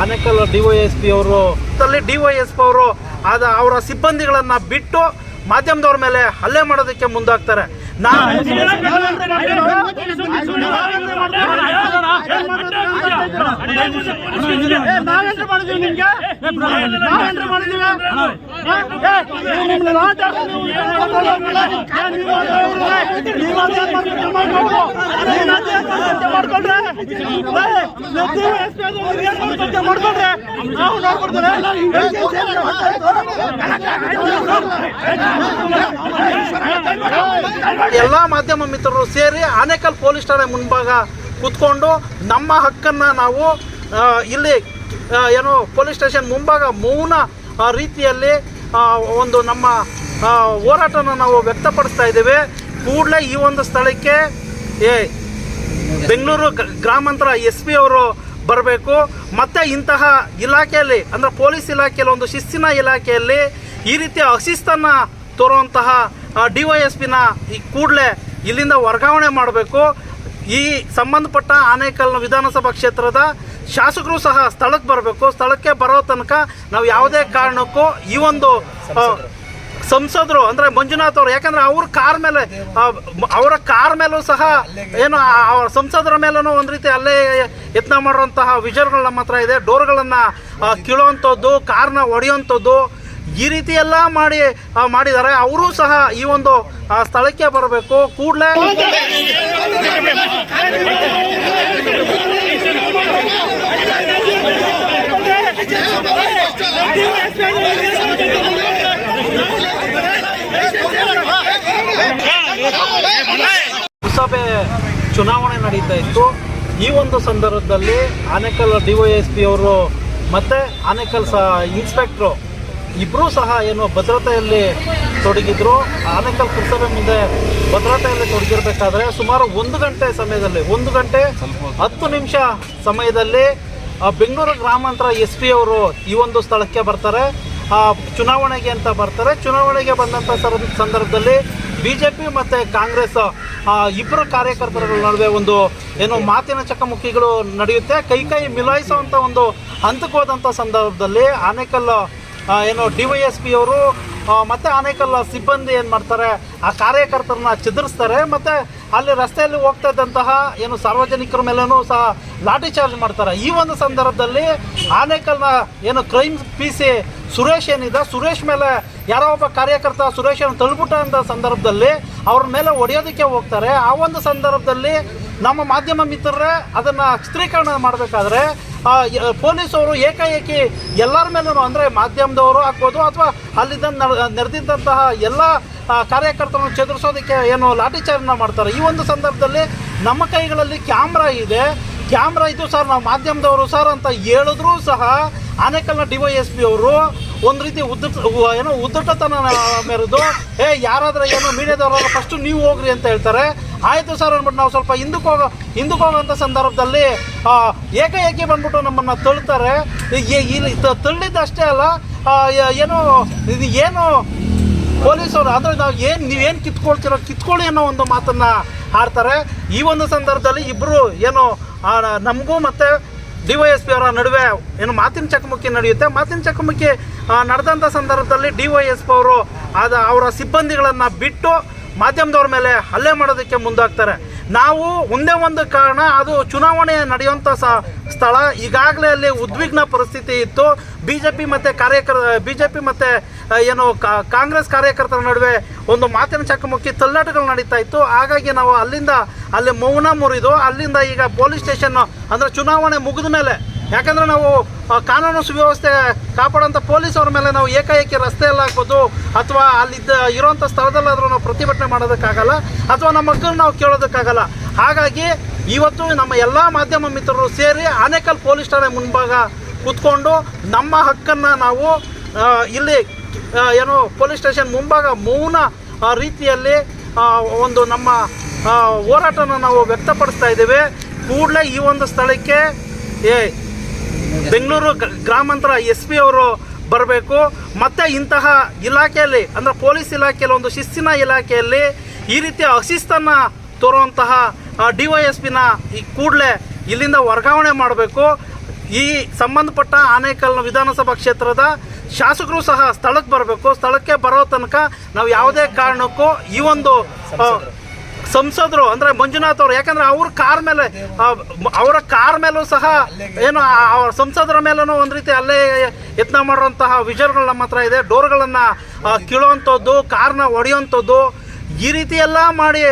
Anekal D Y S P ಅವರು ಅಲ್ಲಿ D Y S P ಅವರು ಆದ ಅವರ ಸಿಬ್ಬಂದಿಗಳನ್ನ ಬಿಟ್ಟು ಮಾಧ್ಯಮದವ್ರ ಮೇಲೆ ಹಲ್ಲೆ ಮಾಡೋದಕ್ಕೆ ಮುಂದಾಗ್ತಾರೆ ನಾವು ಎಲ್ಲ ಮಾಧ್ಯಮ ಮಿತ್ರರು ಸೇರಿ ಆನೇಕಲ್ ಪೊಲೀಸ್ ಠಾಣೆ ಮುಂಭಾಗ ಕುತ್ಕೊಂಡು ನಮ್ಮ ಹಕ್ಕನ್ನ ನಾವು ಇಲ್ಲಿ ಏನು ಪೊಲೀಸ್ ಸ್ಟೇಷನ್ ಮುಂಭಾಗ ಮೌನ ರೀತಿಯಲ್ಲಿ ಒಂದು ನಮ್ಮ ಹೋರಾಟನ ನಾವು ವ್ಯಕ್ತಪಡಿಸ್ತಾ ಇದ್ದೇವೆ. ಕೂಡಲೇ ಈ ಒಂದು ಸ್ಥಳಕ್ಕೆ, ಏ, ಬೆಂಗಳೂರು ಗ್ರ- ಗ್ರಾಮಾಂತರ ಎಸ್ ಪಿ ಅವರು ಬರಬೇಕು. ಮತ್ತು ಇಂತಹ ಇಲಾಖೆಯಲ್ಲಿ, ಅಂದರೆ ಪೊಲೀಸ್ ಇಲಾಖೆಯಲ್ಲಿ, ಒಂದು ಶಿಸ್ತಿನ ಇಲಾಖೆಯಲ್ಲಿ ಈ ರೀತಿಯ ಅಶಿಸ್ತನ್ನು ತೋರುವಂತಹ ಡಿ ವೈ ಎಸ್ ಪಿನ ಈ ಕೂಡಲೇ ಇಲ್ಲಿಂದ ವರ್ಗಾವಣೆ ಮಾಡಬೇಕು. ಈ ಸಂಬಂಧಪಟ್ಟ ಆನೇಕಲ್ ವಿಧಾನಸಭಾ ಕ್ಷೇತ್ರದ ಶಾಸಕರು ಸಹ ಸ್ಥಳಕ್ಕೆ ಬರಬೇಕು. ಸ್ಥಳಕ್ಕೆ ಬರೋ ತನಕ ನಾವು ಯಾವುದೇ ಕಾರಣಕ್ಕೂ ಈ ಒಂದು ಸಂಸದರು ಅಂದ್ರೆ ಮಂಜುನಾಥ್ ಅವರು, ಯಾಕಂದ್ರೆ ಅವ್ರ ಕಾರ್ ಮೇಲೆ ಅವರ ಕಾರ್ ಮೇಲೂ ಸಹ ಏನು ಸಂಸದರ ಮೇಲೂ ಒಂದು ರೀತಿ ಅಲ್ಲೇ ಯತ್ನ ಮಾಡುವಂತಹ ವಿಜರ್ಗಳು ನಮ್ಮ ಹತ್ರ ಇದೆ. ಡೋರ್ಗಳನ್ನ ಕೀಳುವಂಥದ್ದು ಕಾರ್ನ ಹೊಡೆಯುವಂಥದ್ದು ಈ ರೀತಿ ಎಲ್ಲ ಮಾಡಿ ಮಾಡಿದ್ದಾರೆ. ಅವರು ಸಹ ಈ ಒಂದು ಸ್ಥಳಕ್ಕೆ ಬರಬೇಕು. ಕೂಡಲೇ ಪುರಸಭೆ ಚುನಾವಣೆ ನಡೀತಾ ಇತ್ತು. ಈ ಒಂದು ಸಂದರ್ಭದಲ್ಲಿ Anekal D Y S P ಅವರು ಮತ್ತು ಆನೇಕಲ್ ಸಹ ಇನ್ಸ್ಪೆಕ್ಟ್ರು ಇಬ್ಬರೂ ಸಹ ಏನು ಭದ್ರತೆಯಲ್ಲಿ ತೊಡಗಿದ್ರು. ಆನೇಕಲ್ ಪುರಸಭೆ ಮುಂದೆ ಭದ್ರತೆಯಲ್ಲಿ ತೊಡಗಿರಬೇಕಾದ್ರೆ ಸುಮಾರು ಒಂದು ಗಂಟೆ ಸಮಯದಲ್ಲಿ, ಒಂದು ಗಂಟೆ ಹತ್ತು ನಿಮಿಷ ಸಮಯದಲ್ಲಿ ಬೆಂಗಳೂರು ಗ್ರಾಮಾಂತರ ಎಸ್ ಪಿ ಅವರು ಈ ಒಂದು ಸ್ಥಳಕ್ಕೆ ಬರ್ತಾರೆ. ಚುನಾವಣೆಗೆ ಅಂತ ಬರ್ತಾರೆ. ಚುನಾವಣೆಗೆ ಬಂದಂಥ ಸಂದರ್ಭದಲ್ಲಿ ಬಿ ಜೆ ಪಿ ಮತ್ತು ಕಾಂಗ್ರೆಸ್ ಇಬ್ಬರು ಕಾರ್ಯಕರ್ತರ ನಡುವೆ ಒಂದು ಏನು ಮಾತಿನ ಚಕಮಕಿಗಳು ನಡೆಯುತ್ತೆ. ಕೈ ಕೈ ಮಿಲಾಯಿಸುವಂಥ ಒಂದು ಹಂತಕ್ಕೆ ಹೋದಂಥ ಸಂದರ್ಭದಲ್ಲಿ ಆನೇಕಲ್ ಏನು ಡಿ ವೈ ಎಸ್ ಪಿ ಅವರು ಮತ್ತು ಆನೇಕಲ್ ಸಿಬ್ಬಂದಿ ಏನು ಮಾಡ್ತಾರೆ, ಆ ಕಾರ್ಯಕರ್ತರನ್ನ ಚದುರಿಸ್ತಾರೆ, ಮತ್ತು ಅಲ್ಲಿ ರಸ್ತೆಯಲ್ಲಿ ಹೋಗ್ತಾ ಇದ್ದಂತಹ ಏನು ಸಾರ್ವಜನಿಕರ ಮೇಲೂ ಸಹ ಲಾಠಿ ಚಾರ್ಜ್ ಮಾಡ್ತಾರೆ. ಈ ಒಂದು ಸಂದರ್ಭದಲ್ಲಿ ಆನೇಕಲ್ನ ಏನು ಕ್ರೈಮ್ ಪಿ ಸಿ ಸುರೇಶ್ ಏನಿದೆ, ಸುರೇಶ್ ಮೇಲೆ ಯಾರೋ ಒಬ್ಬ ಕಾರ್ಯಕರ್ತ ಸುರೇಶನ್ನು ತಳ್ಬಿಟ್ಟ ಅಂತ ಸಂದರ್ಭದಲ್ಲಿ ಅವ್ರ ಮೇಲೆ ಹೊಡೆಯೋದಕ್ಕೆ ಹೋಗ್ತಾರೆ. ಆ ಒಂದು ಸಂದರ್ಭದಲ್ಲಿ ನಮ್ಮ ಮಾಧ್ಯಮ ಮಿತ್ರರೇ ಅದನ್ನು ಚಿತ್ರೀಕರಣ ಮಾಡಬೇಕಾದ್ರೆ ಪೊಲೀಸವರು ಏಕಾಏಕಿ ಎಲ್ಲರ ಮೇಲೂ ಅಂದರೆ ಮಾಧ್ಯಮದವರು ಆಗ್ಬೋದು ಅಥವಾ ಅಲ್ಲಿದ್ದ ನಡೆದಿದ್ದಂತಹ ಎಲ್ಲ ಕಾರ್ಯಕರ್ತರನ್ನು ಚದುರಿಸೋದಕ್ಕೆ ಏನು ಲಾಠಿ ಚಾರ್ಜ್ನ ಮಾಡ್ತಾರೆ. ಈ ಒಂದು ಸಂದರ್ಭದಲ್ಲಿ ನಮ್ಮ ಕೈಗಳಲ್ಲಿ ಕ್ಯಾಮ್ರಾ ಇದೆ. ಕ್ಯಾಮ್ರಾ ಇದು ಸರ್, ನಾವು ಮಾಧ್ಯಮದವರು ಸರ್ ಅಂತ ಹೇಳಿದ್ರೂ ಸಹ ಆನೇಕಲ್ನ ಡಿ ವೈ ಎಸ್ ಪಿ ಅವರು ಒಂದು ರೀತಿ ಉದ್ದ ಏನೋ ಉದ್ದಟತನ ಮೇರೆದು, ಏ, ಯಾರಾದರೂ ಏನೋ ಮೀಡಿಯಾದವರೆಲ್ಲ ಫಸ್ಟು ನೀವು ಹೋಗ್ರಿ ಅಂತ ಹೇಳ್ತಾರೆ. ಆಯಿತು ಸರ್ ಅಂದ್ಬಿಟ್ಟು ನಾವು ಸ್ವಲ್ಪ ಹಿಂದಕ್ಕೆ ಹೋಗೋ ಹಿಂದಕ್ಕೆ ಹೋಗೋಂಥ ಸಂದರ್ಭದಲ್ಲಿ ಏಕಾಏಕಿ ಬಂದ್ಬಿಟ್ಟು ನಮ್ಮನ್ನು ತಳ್ತಾರೆ. ಇಲ್ಲಿ ತಳ್ಳಿದ್ದಷ್ಟೇ ಅಲ್ಲ ಏನು, ಇದು ಏನು ಪೊಲೀಸರು ಅಂದರೆ ನಾವು ಏನು ನೀವೇನು ಕಿತ್ಕೊಳ್ತಿರೋ ಕಿತ್ಕೊಳ್ಳಿ ಅನ್ನೋ ಒಂದು ಮಾತನ್ನ ಆಡ್ತಾರೆ. ಈ ಒಂದು ಸಂದರ್ಭದಲ್ಲಿ ಇಬ್ಬರು ಏನು ನಮಗೂ ಮತ್ತು ಡಿ ವೈ ಎಸ್ ಪಿ ಅವರ ನಡುವೆ ಏನು ಮಾತಿನ ಚಕಮಕಿ ನಡೆಯುತ್ತೆ. ಮಾತಿನ ಚಕಮಕಿ ನಡೆದಂಥ ಸಂದರ್ಭದಲ್ಲಿ ಡಿ ವೈ ಎಸ್ ಪಿ ಅವರು ಆದ ಅವರ ಸಿಬ್ಬಂದಿಗಳನ್ನು ಬಿಟ್ಟು ಮಾಧ್ಯಮದವ್ರ ಮೇಲೆ ಹಲ್ಲೆ ಮಾಡೋದಕ್ಕೆ ಮುಂದಾಗ್ತಾರೆ. ನಾವು ಒಂದೇ ಒಂದು ಕಾರಣ, ಅದು ಚುನಾವಣೆ ನಡೆಯುವಂಥ ಸ, ಸ್ಥಳ. ಈಗಾಗಲೇ ಅಲ್ಲಿ ಉದ್ವಿಗ್ನ ಪರಿಸ್ಥಿತಿ ಇತ್ತು. ಬಿ ಜೆ ಪಿ ಮತ್ತು ಕಾರ್ಯಕರ್ ಬಿ ಜೆ ಪಿ ಮತ್ತು ಏನು ಕಾಂಗ್ರೆಸ್ ಕಾರ್ಯಕರ್ತರ ನಡುವೆ ಒಂದು ಮಾತಿನ ಚಕಮಕಿ ತಲ್ಲಾಟಗಳು ನಡೀತಾ ಇತ್ತು. ಹಾಗಾಗಿ ನಾವು ಅಲ್ಲಿಂದ, ಅಲ್ಲಿ ಮೌನ ಮುರಿದು, ಅಲ್ಲಿಂದ ಈಗ ಪೊಲೀಸ್ ಸ್ಟೇಷನ್, ಅಂದರೆ ಚುನಾವಣೆ ಮುಗಿದ ಮೇಲೆ ಯಾಕಂದರೆ ನಾವು ಕಾನೂನು ಸುವ್ಯವಸ್ಥೆ ಕಾಪಾಡೋಂಥ ಪೊಲೀಸವ್ರ ಮೇಲೆ ನಾವು ಏಕಾಏಕಿ ರಸ್ತೆಯಲ್ಲಿ ಹಾಕ್ಬೋದು, ಅಥವಾ ಅಲ್ಲಿದ್ದ, ಇರೋಂಥ ಸ್ಥಳದಲ್ಲಾದರೂ ನಾವು ಪ್ರತಿಭಟನೆ ಮಾಡೋದಕ್ಕಾಗಲ್ಲ, ಅಥವಾ ನಮ್ಮ ಹಕ್ಕನ್ನು ನಾವು ಕೇಳೋದಕ್ಕಾಗಲ್ಲ. ಹಾಗಾಗಿ ಇವತ್ತು ನಮ್ಮ ಎಲ್ಲ ಮಾಧ್ಯಮ ಮಿತ್ರರು ಸೇರಿ ಆನೇಕಲ್ ಪೊಲೀಸ್ ಠಾಣೆ ಮುಂಭಾಗ ಕೂತ್ಕೊಂಡು ನಮ್ಮ ಹಕ್ಕನ್ನು ನಾವು ಇಲ್ಲಿ ಏನು ಪೊಲೀಸ್ ಸ್ಟೇಷನ್ ಮುಂಭಾಗ ಮೌನ ರೀತಿಯಲ್ಲಿ ಒಂದು ನಮ್ಮ ಹೋರಾಟನ ನಾವು ವ್ಯಕ್ತಪಡಿಸ್ತಾ ಇದ್ದೇವೆ. ಕೂಡಲೇ ಈ ಒಂದು ಸ್ಥಳಕ್ಕೆ, ಏ ಬೆಂಗಳೂರು ಗ್ರ- ಗ್ರಾಮಾಂತರ ಎಸ್ ಪಿ ಅವರು ಬರಬೇಕು. ಮತ್ತು ಇಂತಹ ಇಲಾಖೆಯಲ್ಲಿ, ಅಂದರೆ ಪೊಲೀಸ್ ಇಲಾಖೆಯಲ್ಲಿ, ಒಂದು ಶಿಸ್ತಿನ ಇಲಾಖೆಯಲ್ಲಿ ಈ ರೀತಿಯ ಅಶಿಸ್ತನ್ನು ತೋರುವಂತಹ ಡಿ ವೈ ಎಸ್ ಪಿನ ಈ ಕೂಡಲೇ ಇಲ್ಲಿಂದ ವರ್ಗಾವಣೆ ಮಾಡಬೇಕು. ಈ ಸಂಬಂಧಪಟ್ಟ ಆನೇಕಲ್ ವಿಧಾನಸಭಾ ಕ್ಷೇತ್ರದ ಶಾಸಕರು ಸಹ ಸ್ಥಳಕ್ಕೆ ಬರಬೇಕು. ಸ್ಥಳಕ್ಕೆ ಬರೋ ತನಕ ನಾವು ಯಾವುದೇ ಕಾರಣಕ್ಕೂ ಈ ಒಂದು ಸಂಸದರು, ಅಂದ್ರೆ ಮಂಜುನಾಥ್ ಅವರು, ಯಾಕಂದ್ರೆ ಅವ್ರ ಕಾರ್ ಮೇಲೆ ಅವರ ಕಾರ್ ಮೇಲೂ ಸಹ ಏನು ಸಂಸದರ ಮೇಲೂ ಒಂದು ರೀತಿ ಅಲ್ಲೇ ಯತ್ನ ಮಾಡುವಂತಹ ವಿಜಯಗಳು ನಮ್ಮ ಹತ್ರ ಇದೆ. ಡೋರ್ಗಳನ್ನು ಕೀಳುವಂಥದ್ದು, ಕಾರ್ನ ಹೊಡೆಯುವಂಥದ್ದು ಈ ರೀತಿ ಎಲ್ಲ ಮಾಡಿ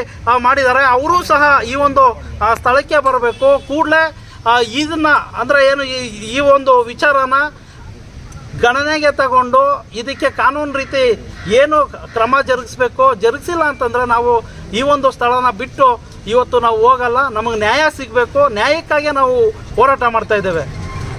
ಮಾಡಿದ್ದಾರೆ. ಅವರು ಸಹ ಈ ಒಂದು ಸ್ಥಳಕ್ಕೆ ಬರಬೇಕು. ಕೂಡಲೇ ಇದನ್ನ, ಅಂದ್ರೆ ಏನು ಈ ಒಂದು ವಿಚಾರನ ಗಣನೆಗೆ ತಗೊಂಡು ಇದಕ್ಕೆ ಕಾನೂನು ರೀತಿ ಏನು ಕ್ರಮ ಜರುಗಿಸ್ಬೇಕು, ಜರುಗಿಸಿಲ್ಲ ಅಂತಂದರೆ ನಾವು ಈ ಒಂದು ಸ್ಥಳನ ಬಿಟ್ಟು ಇವತ್ತು ನಾವು ಹೋಗಲ್ಲ. ನಮಗೆ ನ್ಯಾಯ ಸಿಗಬೇಕು. ನ್ಯಾಯಕ್ಕಾಗಿ ನಾವು ಹೋರಾಟ ಮಾಡ್ತಾ ಇದ್ದೇವೆ.